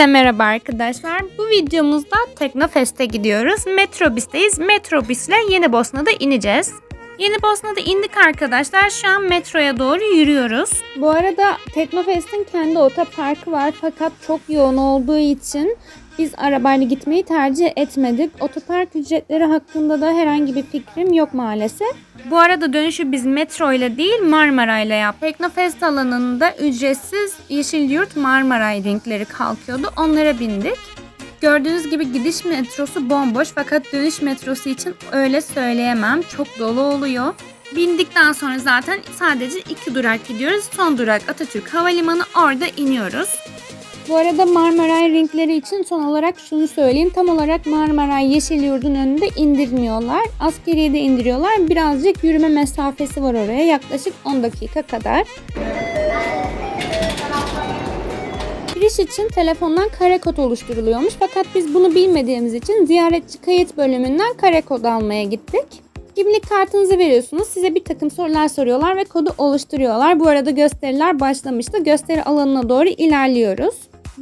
Hepinize merhaba arkadaşlar. Bu videomuzda Teknofest'e gidiyoruz. Metrobüs'teyiz. Metrobüs'le Yeni Bosna'da ineceğiz. Yeni Bosna'da indik arkadaşlar. Şu an metroya doğru yürüyoruz. Bu arada Teknofest'in kendi otoparkı var fakat çok yoğun olduğu için biz arabayla gitmeyi tercih etmedik. Otopark ücretleri hakkında da herhangi bir fikrim yok maalesef. Bu arada dönüşü biz metro ile değil Marmara ile yaptık. Teknofest alanında ücretsiz Yeşilyurt Marmaray linkleri kalkıyordu. Onlara bindik. Gördüğünüz gibi gidiş metrosu bomboş fakat dönüş metrosu için öyle söyleyemem. Çok dolu oluyor. Bindikten sonra zaten sadece iki durak gidiyoruz. Son durak Atatürk Havalimanı orada iniyoruz. Bu arada Marmaray ringleri için son olarak şunu söyleyeyim. Tam olarak Marmaray Yeşilyurt'un önünde indirmiyorlar. Askeriye de indiriyorlar. Birazcık yürüme mesafesi var oraya. Yaklaşık 10 dakika kadar. Giriş için telefondan kare kod oluşturuluyormuş. Fakat biz bunu bilmediğimiz için ziyaretçi kayıt bölümünden kare kod almaya gittik. Kimlik kartınızı veriyorsunuz. Size bir takım sorular soruyorlar ve kodu oluşturuyorlar. Bu arada gösteriler başlamıştı. Gösteri alanına doğru ilerliyoruz.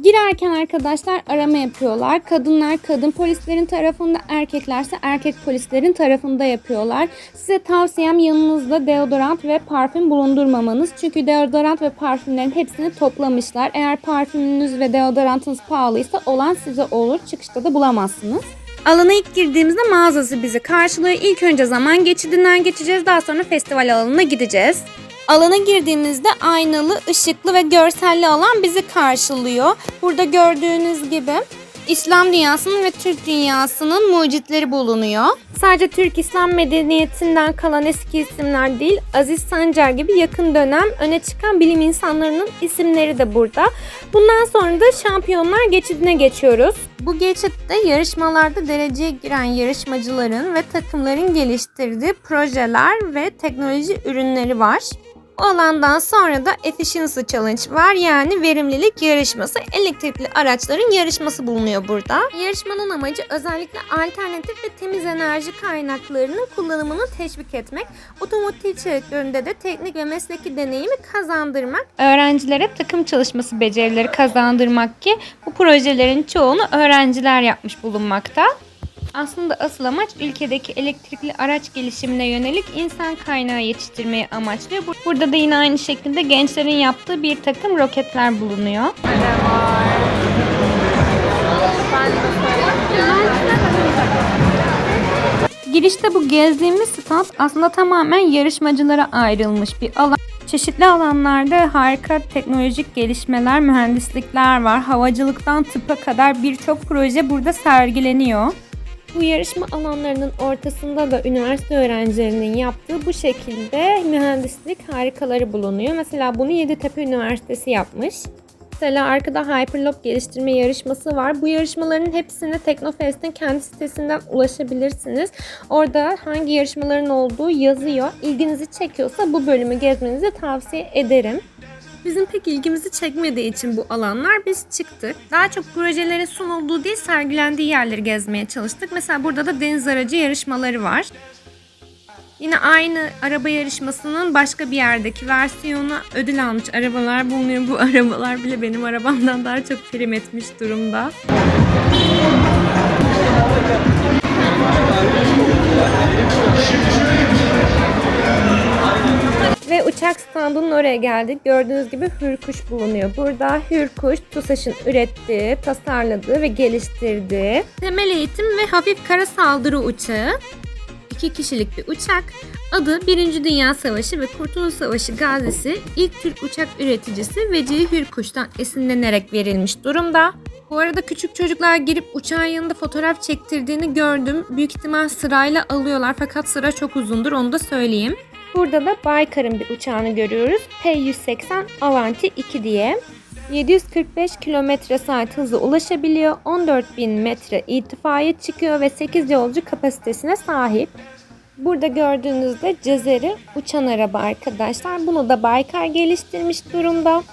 Girerken arkadaşlar arama yapıyorlar. Kadınlar kadın polislerin tarafında, erkeklerse erkek polislerin tarafında yapıyorlar. Size tavsiyem yanınızda deodorant ve parfüm bulundurmamanız. Çünkü deodorant ve parfümlerin hepsini toplamışlar. Eğer parfümünüz ve deodorantınız pahalıysa olan size olur. Çıkışta da bulamazsınız. Alana ilk girdiğimizde mağazası bizi karşılıyor. İlk önce zaman geçidinden geçeceğiz. Daha sonra festival alanına gideceğiz. Alana girdiğimizde aynalı, ışıklı ve görselli alan bizi karşılıyor. Burada gördüğünüz gibi İslam dünyasının ve Türk dünyasının mucitleri bulunuyor. Sadece Türk İslam medeniyetinden kalan eski isimler değil, Aziz Sancar gibi yakın dönem öne çıkan bilim insanlarının isimleri de burada. Bundan sonra da şampiyonlar geçidine geçiyoruz. Bu geçitte yarışmalarda dereceye giren yarışmacıların ve takımların geliştirdiği projeler ve teknoloji ürünleri var. O alandan sonra da Efficiency Challenge var yani verimlilik yarışması. Elektrikli araçların yarışması bulunuyor burada. Yarışmanın amacı özellikle alternatif ve temiz enerji kaynaklarının kullanımını teşvik etmek. Otomotiv sektöründe de teknik ve mesleki deneyimi kazandırmak. Öğrencilere takım çalışması becerileri kazandırmak ki bu projelerin çoğunu öğrenciler yapmış bulunmakta. Aslında asıl amaç ülkedeki elektrikli araç gelişimine yönelik insan kaynağı yetiştirmeyi amaçlıyor. Bu- Burada da yine aynı şekilde gençlerin yaptığı bir takım roketler bulunuyor. Girişte bu gezdiğimiz stand aslında tamamen yarışmacılara ayrılmış bir alan. Çeşitli alanlarda harika teknolojik gelişmeler, mühendislikler var. Havacılıktan tıpa kadar birçok proje burada sergileniyor. Bu yarışma alanlarının ortasında da üniversite öğrencilerinin yaptığı bu şekilde mühendislik harikaları bulunuyor. Mesela bunu Yeditepe Üniversitesi yapmış. Mesela arkada Hyperloop geliştirme yarışması var. Bu yarışmaların hepsine Teknofest'in kendi sitesinden ulaşabilirsiniz. Orada hangi yarışmaların olduğu yazıyor. İlginizi çekiyorsa bu bölümü gezmenizi tavsiye ederim. Bizim pek ilgimizi çekmediği için bu alanlar biz çıktık. Daha çok projelerin sunulduğu değil sergilendiği yerleri gezmeye çalıştık. Mesela burada da deniz aracı yarışmaları var. Yine aynı araba yarışmasının başka bir yerdeki versiyonu ödül almış arabalar bulunuyor. Bu arabalar bile benim arabamdan daha çok prim etmiş durumda. Uçak standının oraya geldik. Gördüğünüz gibi Hürkuş bulunuyor. Burada Hürkuş, TUSAŞ'ın ürettiği, tasarladığı ve geliştirdiği temel eğitim ve hafif kara saldırı uçağı. İki kişilik bir uçak. Adı Birinci Dünya Savaşı ve Kurtuluş Savaşı gazisi ilk Türk uçak üreticisi Vecihi Hürkuş'tan esinlenerek verilmiş durumda. Bu arada küçük çocuklar girip uçağın yanında fotoğraf çektirdiğini gördüm. Büyük ihtimal sırayla alıyorlar fakat sıra çok uzundur onu da söyleyeyim. Burada da Baykar'ın bir uçağını görüyoruz. P-180 Avanti 2 diye. 745 km saat hızla ulaşabiliyor. 14.000 metre irtifaya çıkıyor ve 8 yolcu kapasitesine sahip. Burada gördüğünüzde Cezeri uçan araba arkadaşlar. Bunu da Baykar geliştirmiş durumda.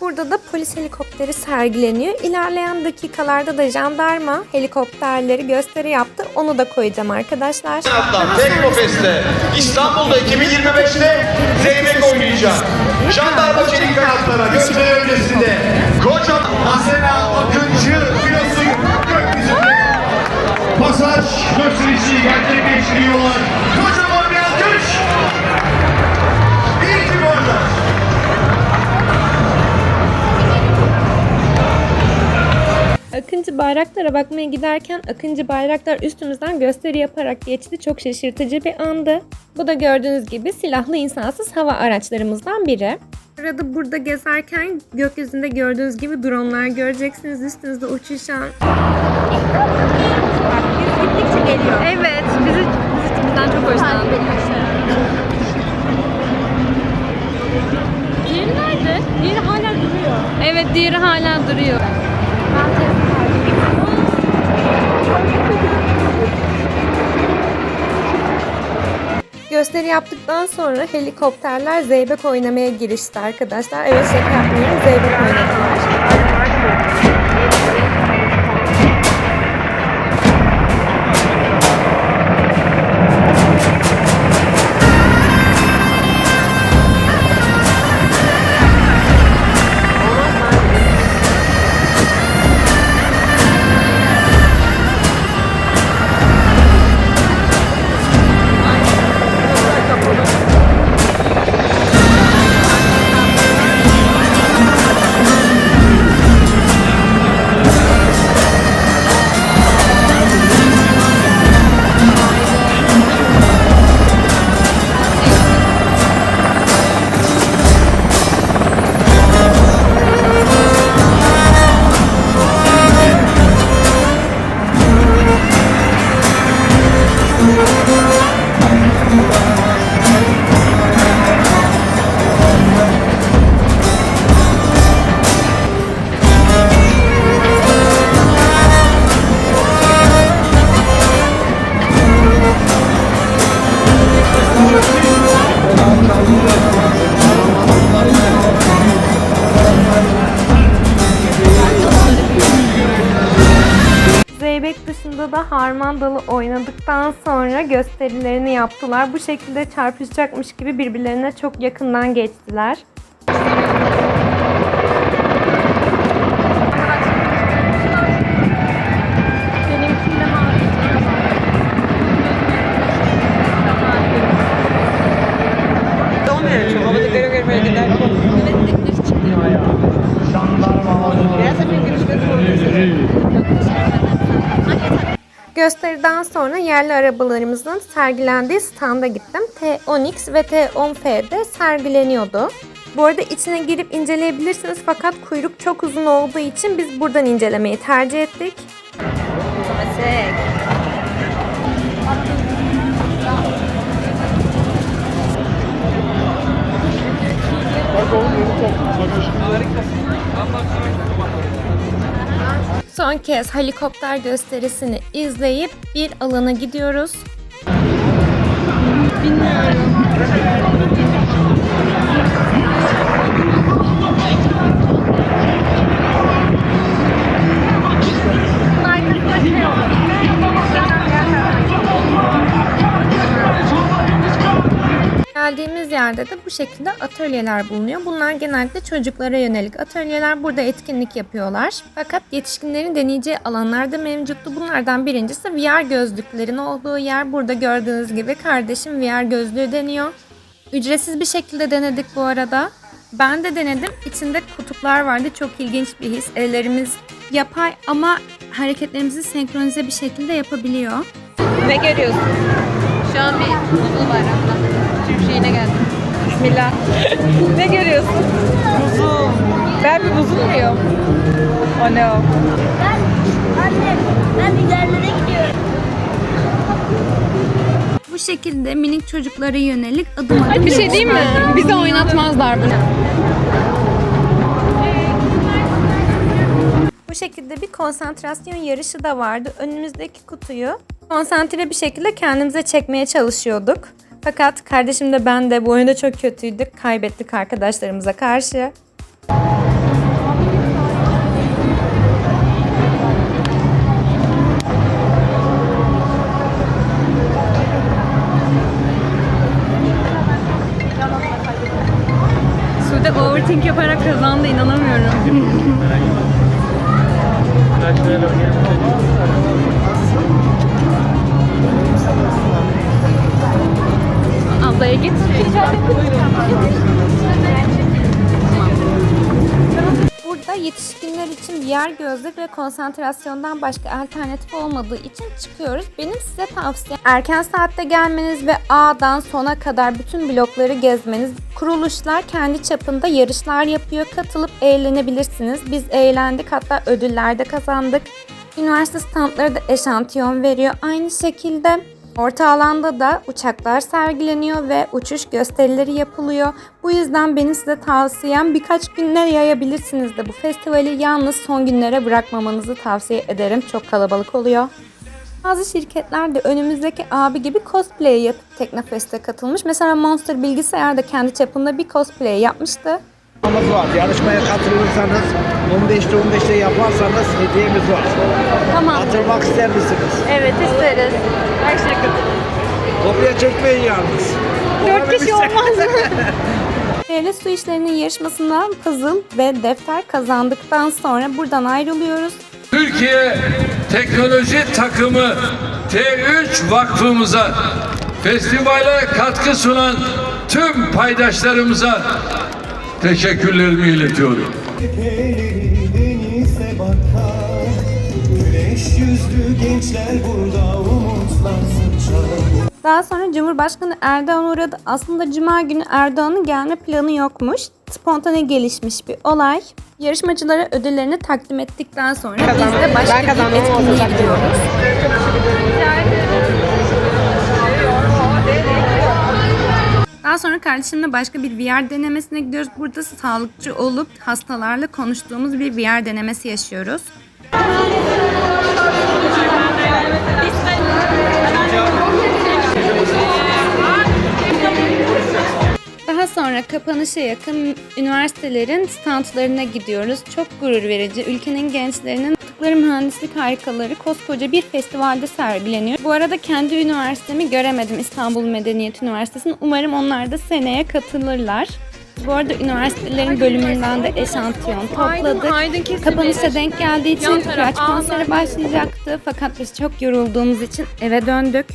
Burada da polis helikopteri sergileniyor. İlerleyen dakikalarda da jandarma helikopterleri gösteri yaptı. Onu da koyacağım arkadaşlar. Sanatlar Teknofest'te İstanbul'da 2025'te Zeybek oynayacak. Jandarma Çelik Kanatlara gösteri öncesinde koca Asena Akıncı filosu gökyüzünde pasaj gösterisi gerçekleştiriyorlar. Bayraklara bakmaya giderken Akıncı bayraklar üstümüzden gösteri yaparak geçti. Çok şaşırtıcı bir andı. Bu da gördüğünüz gibi silahlı insansız hava araçlarımızdan biri. Arada burada gezerken gökyüzünde gördüğünüz gibi dronlar göreceksiniz üstünüzde uçuşan. Gittikçe geliyor. Evet, bizi, bizden çok hoşlandı. Diğeri nerede? Diğeri hala duruyor. Evet, diğeri hala duruyor. Gösteri yaptıktan sonra helikopterler zeybek oynamaya girişti arkadaşlar. Evet şaka yapmıyorum zeybek oynadılar. Harman dalı oynadıktan sonra gösterilerini yaptılar. Bu şekilde çarpışacakmış gibi birbirlerine çok yakından geçtiler. Gösteriden sonra yerli arabalarımızın sergilendiği standa gittim. T10X ve T10F'de sergileniyordu. Bu arada içine girip inceleyebilirsiniz fakat kuyruk çok uzun olduğu için biz buradan incelemeyi tercih ettik. Son kez helikopter gösterisini izleyip bir alana gidiyoruz. Geldiğimiz yerde de bu şekilde atölyeler bulunuyor. Bunlar genellikle çocuklara yönelik atölyeler. Burada etkinlik yapıyorlar. Fakat yetişkinlerin deneyeceği alanlar da mevcuttu. Bunlardan birincisi VR gözlüklerin olduğu yer. Burada gördüğünüz gibi kardeşim VR gözlüğü deniyor. Ücretsiz bir şekilde denedik bu arada. Ben de denedim. İçinde kutuplar vardı. Çok ilginç bir his. Ellerimiz yapay ama hareketlerimizi senkronize bir şekilde yapabiliyor. Ne görüyorsun? Şu an bir buzul var. Türk şeyine geldim. Bismillah. ne görüyorsun? Buzul. Ben bir buzul muyum? O ne o? Ben annem, ben ilerlere gidiyorum. Bu şekilde minik çocuklara yönelik adım adım Bir şey diyeyim mi? Bize oynatmazlar bunu. Bu şekilde bir konsantrasyon yarışı da vardı. Önümüzdeki kutuyu konsantre bir şekilde kendimize çekmeye çalışıyorduk. Fakat kardeşim de ben de bu oyunda çok kötüydük. Kaybettik arkadaşlarımıza karşı. Sude overthink yaparak kazandı inanamıyorum. Burada yetişkinler için yer gözlük ve konsantrasyondan başka alternatif olmadığı için çıkıyoruz. Benim size tavsiyem erken saatte gelmeniz ve A'dan sona kadar bütün blokları gezmeniz. Kuruluşlar kendi çapında yarışlar yapıyor. Katılıp eğlenebilirsiniz. Biz eğlendik hatta ödüller de kazandık. Üniversite standları da eşantiyon veriyor. Aynı şekilde orta alanda da uçaklar sergileniyor ve uçuş gösterileri yapılıyor. Bu yüzden benim size tavsiyem birkaç günler yayabilirsiniz de bu festivali yalnız son günlere bırakmamanızı tavsiye ederim. Çok kalabalık oluyor. Bazı şirketler de önümüzdeki abi gibi cosplay yapıp Teknofest'e katılmış. Mesela Monster Bilgisayar da kendi çapında bir cosplay yapmıştı. Hediyemiz var. Yarışmaya katılırsanız 15'te 15'te yaparsanız hediyemiz var. Tamam. Katılmak ister misiniz? Evet isteriz. Her şey kötü. Kopya çekmeyin yalnız. Dört kişi olmaz? Devlet su işlerinin yarışmasından puzzle ve defter kazandıktan sonra buradan ayrılıyoruz. Türkiye Teknoloji Takımı T3 Vakfımıza festivale katkı sunan tüm paydaşlarımıza teşekkürlerimi iletiyorum. Daha sonra Cumhurbaşkanı Erdoğan uğradı. Aslında Cuma günü Erdoğan'ın gelme planı yokmuş. Spontane gelişmiş bir olay. Yarışmacılara ödüllerini takdim ettikten sonra biz de başka bir etkinliğe gidiyoruz. Daha sonra kardeşimle başka bir VR denemesine gidiyoruz. Burada sağlıkçı olup hastalarla konuştuğumuz bir VR denemesi yaşıyoruz. Daha sonra kapanışa yakın üniversitelerin standlarına gidiyoruz. Çok gurur verici. Ülkenin gençlerinin yaptıkları mühendislik harikaları koskoca bir festivalde sergileniyor. Bu arada kendi üniversitemi göremedim İstanbul Medeniyet Üniversitesi'nin. Umarım onlar da seneye katılırlar. Bu arada üniversitelerin bölümünden de eşantiyon topladık. Kapanışa denk geldiği için kıraç konseri başlayacaktı. Fakat biz çok yorulduğumuz için eve döndük.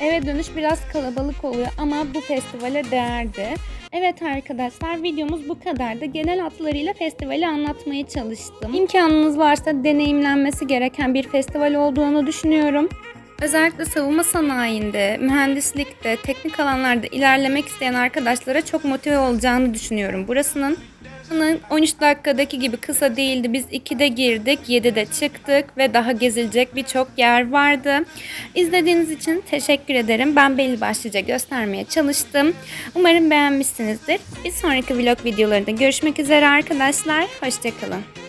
Eve dönüş biraz kalabalık oluyor ama bu festivale değerdi. Evet arkadaşlar videomuz bu kadardı. Genel hatlarıyla festivali anlatmaya çalıştım. İmkanınız varsa deneyimlenmesi gereken bir festival olduğunu düşünüyorum. Özellikle savunma sanayinde, mühendislikte, teknik alanlarda ilerlemek isteyen arkadaşlara çok motive olacağını düşünüyorum burasının. Bunun 13 dakikadaki gibi kısa değildi. Biz 2'de girdik, 7'de çıktık ve daha gezilecek birçok yer vardı. İzlediğiniz için teşekkür ederim. Ben belli başlıca göstermeye çalıştım. Umarım beğenmişsinizdir. Bir sonraki vlog videolarında görüşmek üzere arkadaşlar. Hoşçakalın.